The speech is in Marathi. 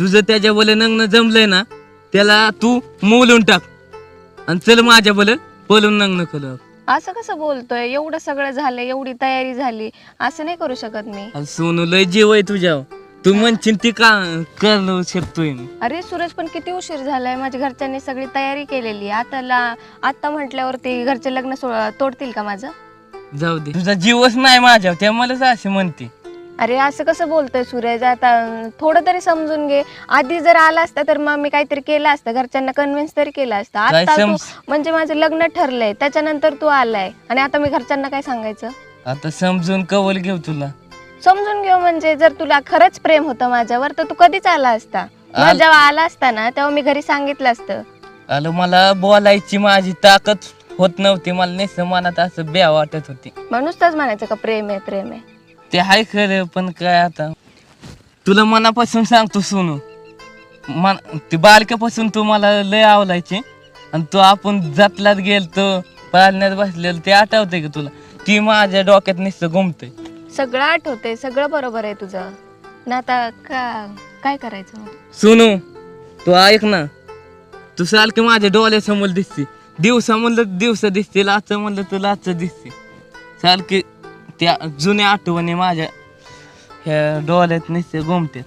तुझं त्याच्या बोले नग्न जमलंय ना त्याला तू मोलून टाक. आणि चल माझ्या बोले बोलून नग्न करू असं कसं बोलतोय? एवढं सगळं झालं एवढी तयारी झाली. असं नाही करू शकत मी. आणि सोनू लय जीव आहे तुझ्यावर तू म्हणशील ती का करू शकतोय मी. अरे सूरज पण किती उशीर झालाय. माझ्या घरच्यांनी सगळी तयारी केलेली. आहे. आता ला आता म्हटल्यावरती घरचे लग्न सो- तोडतील का माझं? जाऊ दे. तुझा जीवच नाही माझ्यावर त्या मलाच असे म्हणते. अरे असं कसं बोलतोय सूरज आता थोडं तरी समजून घे. आधी जर आला असता तर मग मी काहीतरी केलं असतं. घरच्यांना कन्व्हिन्स तरी केलं असतं. काय आता तू म्हणजे माझं लग्न ठरलंय. त्याच्यानंतर तू आलाय. आणि आता मी घरच्यांना काय सांगायचं? आता समजून कवल घेऊ तुला. समजून घेऊ म्हणजे जर तुला खरंच प्रेम होतं माझ्यावर तर तू कधीच आला असता? मग आल- जेव्हा आला असता ना तेव्हा मी घरी सांगितलं असतं. आलं मला बोलायची माझी ताकद होत नव्हती. मला नेस मनात असं ब्या वाटत होती. मग नुसतंच म्हणायचं का प्रेम आहे प्रेम आहे. ते हाय खरं पण काय आता? तुला मनापासून सांगतो सोनू. मन ते बालक्यापासून तू मला लय आवलायचे. आणि तू आपण जतलात गेलतो पालण्यात बसलेलं ते आठवतंय का तुला? ती माझ्या डोक्यात नुसतं घुमतंय. सगळं आठवतंय सगळं बरोबर आहे तुझं. ना आता का काय करायचं? सोनू तू ऐक ना. तू सारखी माझ्या डोळ्यासमोर दिसते. दिवसा म्हणलं दिवसा दिसते लाच म्हणलं तर लाच दिसते सारखी त्या जुन्या आठवणी माझ्या ह्या डोळ्यात नुसते घुमतात